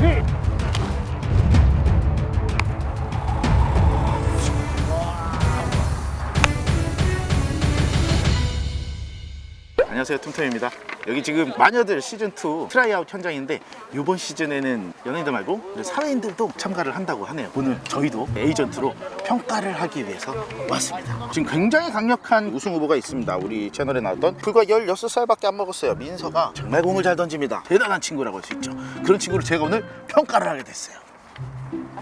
히! 안녕하세요 tumtum입니다. 여기 지금 마녀들 시즌2 트라이아웃 현장인데 이번 시즌에는 연예인들 말고 사회인들도 참가를 한다고 하네요. 오늘 저희도 에이전트로 평가를 하기 위해서 왔습니다. 지금 굉장히 강력한 우승 후보가 있습니다. 우리 채널에 나왔던 불과 16살밖에 안 먹었어요. 민서가 정말 공을 잘 던집니다. 대단한 친구라고 할 수 있죠. 그런 친구를 제가 오늘 평가를 하게 됐어요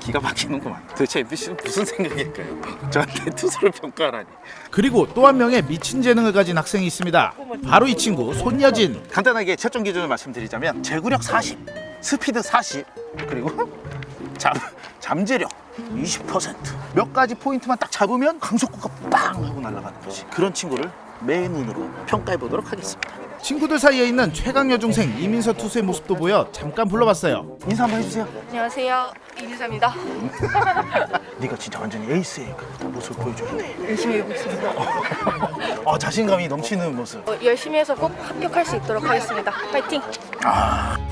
기가 막히는구만. 도대체 MBC는 무슨 생각일까요? 저한테 투수를 평가하라니. 그리고 또 한 명의 미친 재능을 가진 학생이 있습니다. 바로 이 친구 손여진. 간단하게 채점 기준을 말씀드리자면 제구력 40, 스피드 40, 그리고 잠, 잠재력 20%몇 가지 포인트만 딱 잡으면 강속구가 빵 하고 날아가는 거지. 그런 친구를 매 눈으로 평가해 보도록 하겠습니다 친구들 사이에 있는 최강 여중생 이민서 투수의 모습도 보여 잠깐 불러봤어요. 인사 한번 해주세요 안녕하세요 이민사입니다 네가 진짜 완전히 에이스의 그 모습을 보여줘야 돼 열심히 해보겠습니다 어, 자신감이 넘치는 모습 어, 열심히 해서 꼭 합격할 수 있도록 하겠습니다 파이팅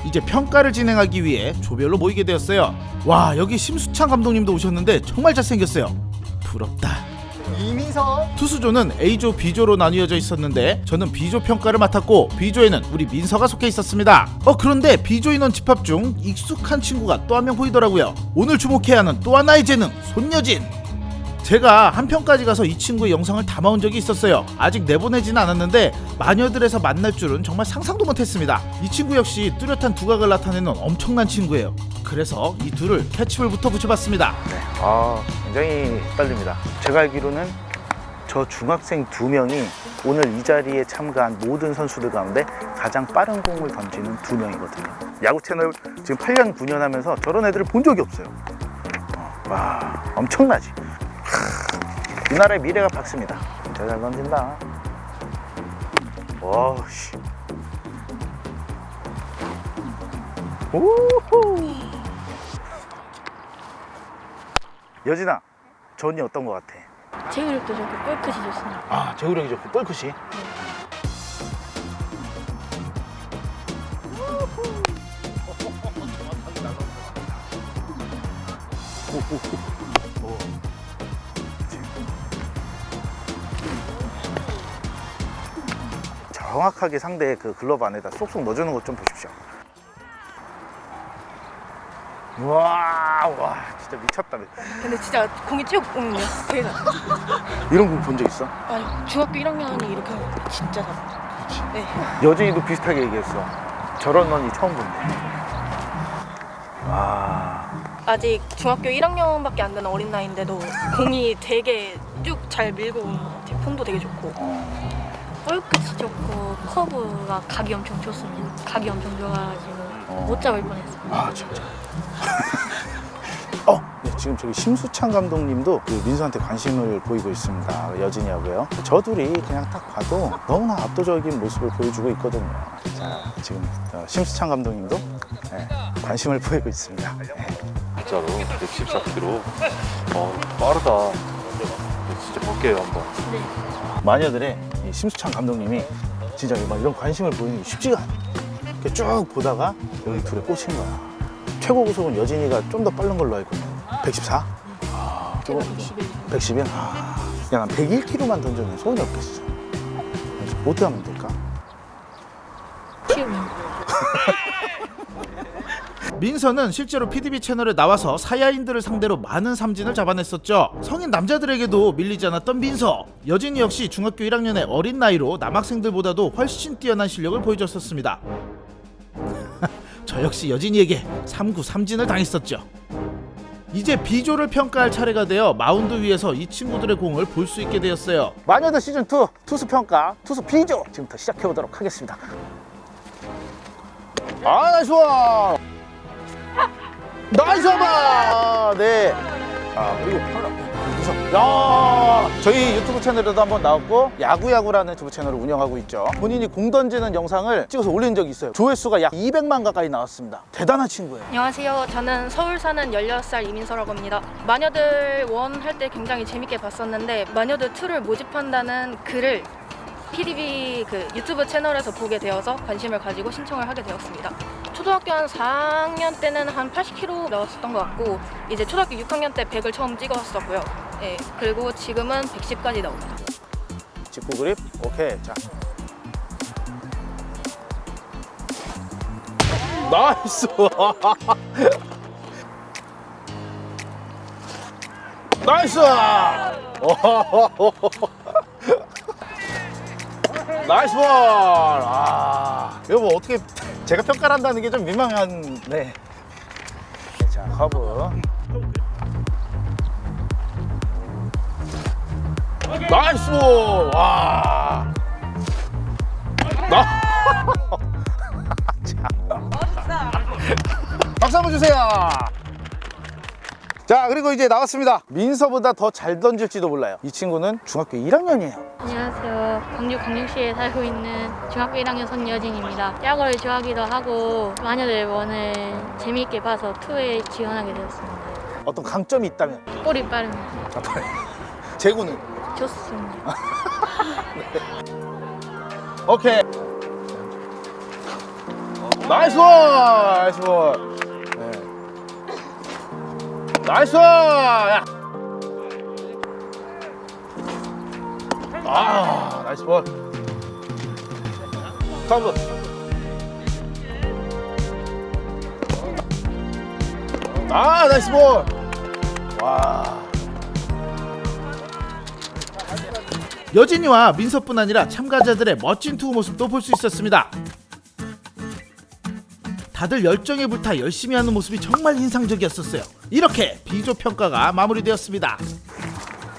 이제 평가를 진행하기 위해 조별로 모이게 되었어요. 와 여기 심수창 감독님도 오셨는데 정말 잘생겼어요. 부럽다. 이민서 투수조는 A조, B조로 나뉘어져 있었는데 저는 B조 평가를 맡았고 B조에는 우리 민서가 속해 있었습니다. 어 그런데 B조 인원 집합 중 익숙한 친구가 또 한 명 보이더라고요. 오늘 주목해야 하는 또 하나의 재능 손여진. 제가 한편까지 가서 이 친구의 영상을 담아온 적이 있었어요. 아직 내보내지는 않았는데 마녀들에서 만날 줄은 정말 상상도 못했습니다. 이 친구 역시 뚜렷한 두각을 나타내는 엄청난 친구예요. 그래서 이 둘을 캐치볼부터 붙여봤습니다. 네, 아 굉장히 떨립니다. 제가 알기로는 저 중학생 두 명이 오늘 이 자리에 참가한 모든 선수들 가운데 가장 빠른 공을 던지는 두 명이거든요. 야구 채널 지금 8년 9년 하면서 저런 애들을 본 적이 없어요. 어, 와 엄청나지. 하, 이 나라의 미래가 밝습니다. 진짜 잘 던진다. 와씨. 오호. 여진아, 전이 어떤 것 같아? 제의력도 좋고 꿀끝이 좋습니다 아, 제구력이 좋고 뻘크시. 정확하게 상대의 그 글러브 안에다 쏙쏙 넣어주는 것 좀 보십시오. 와, 와, 진짜 미쳤다. 근데 진짜 공이 최고군요 대단 이런 공 본 적 있어? 아니 중학교 1학년이 이렇게 하는 거 진짜 잘해 네 여진이도 비슷하게 얘기했어. 저런 넌이 처음 본대. 와. 아직 중학교 1학년밖에 안 되는 어린 나이인데도 공이 되게 쭉 잘 밀고 오는 것 같아요 폼도 되게 좋고 볼끝이 좋고 커브가 각이 엄청 좋습니다 각이 엄청 좋아가지고 못 잡을 뻔했어요 아 진짜. 어, 네, 지금 저기 심수창 감독님도 그 민수한테 관심을 보이고 있습니다. 여진이하고요. 저 둘이 그냥 딱 봐도 너무나 압도적인 모습을 보여주고 있거든요. 자, 지금 어, 심수창 감독님도 네, 관심을 보이고 있습니다. 네. 진짜로 114km 어 빠르다 진짜 볼게요 한번 마녀들의 이 심수창 감독님이 진짜 막 이런 관심을 보이는 게 쉽지가 않아. 쭉 보다가 여기 둘에 꽂힌 거야. 최고 구속은 여진이가 좀 더 빠른 걸로 알고 있는데 114? 아, 조금 111? 아, 야, 난 101km만 던져면 소원이 없겠어. 어떻게 하면 될까? 키우기 민서는 실제로 PDB 채널에 나와서 사야인들을 상대로 많은 삼진을 잡아냈었죠. 성인 남자들에게도 밀리지 않았던 민서. 여진이 역시 중학교 1학년의 어린 나이로 남학생들보다도 훨씬 뛰어난 실력을 보여줬었습니다. 저 역시 여진이에게 3구 삼진을 당했었죠. 이제 B조를 평가할 차례가 되어 마운드 위에서 이 친구들의 공을 볼 수 있게 되었어요. 마녀들 시즌 2 투수 평가, 투수 B조 지금부터 시작해 보도록 하겠습니다. 아, 나이스 원! 나이스 봐! 네. 아, 그리고 편하게. 야, 저희 유튜브 채널에도 한번 나왔고 야구야구라는 유튜브 채널을 운영하고 있죠. 본인이 공 던지는 영상을 찍어서 올린 적이 있어요. 조회수가 약 200만 가까이 나왔습니다. 대단한 친구예요. 안녕하세요. 저는 서울 사는 16살 이민서라고 합니다. 마녀들 원 할 때 굉장히 재밌게 봤었는데 마녀들 2를 모집한다는 글을 PDB 그 유튜브 채널에서 보게 되어서 관심을 가지고 신청을 하게 되었습니다. 초등학교 한 4학년 때는 한 80kg 나왔었던 것 같고 이제 초등학교 6학년 때 100을 처음 찍었었고요. 예, 그리고 지금은 110까지 나옵니다. 직구 그립. 오케이. 자. 나이스. 나이스. 나이스 볼. 아, 뭐 어떻게 제가 평가를 한다는 게 좀 민망한. 네. 자, 커브. 나이스 볼. 와. 나. 자. 박수 한번 주세요. 자, 그리고 이제 나왔습니다. 민서보다 더 잘 던질지도 몰라요. 이 친구는 중학교 1학년이에요. 안녕하세요. 광주 광명시에 살고 있는 중학교 1학년 손여진입니다. 야구를 좋아하기도 하고 마녀들 원을 재미있게 봐서 2에 지원하게 되었습니다. 어떤 강점이 있다면 볼이 빠릅니다. 제구는 좋습니다. 오케이. 나이스 볼! 나이스 볼. 네. 나이스! 야. 아, 나이스 볼. 커브. 아, 나이스 볼. 와. 여진이와 민서뿐 아니라 참가자들의 멋진 투구 모습도 볼 수 있었습니다. 다들 열정에 불타 열심히 하는 모습이 정말 인상적이었었어요. 이렇게 비조 평가가 마무리되었습니다.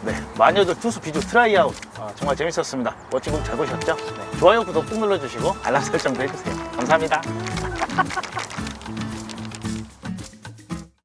네, 마녀들 투수 비주 트라이아웃 아, 정말 재밌었습니다. 공잘 보셨죠? 네, 좋아요, 구독 꾹 눌러주시고 알람 설정도 해주세요. 감사합니다.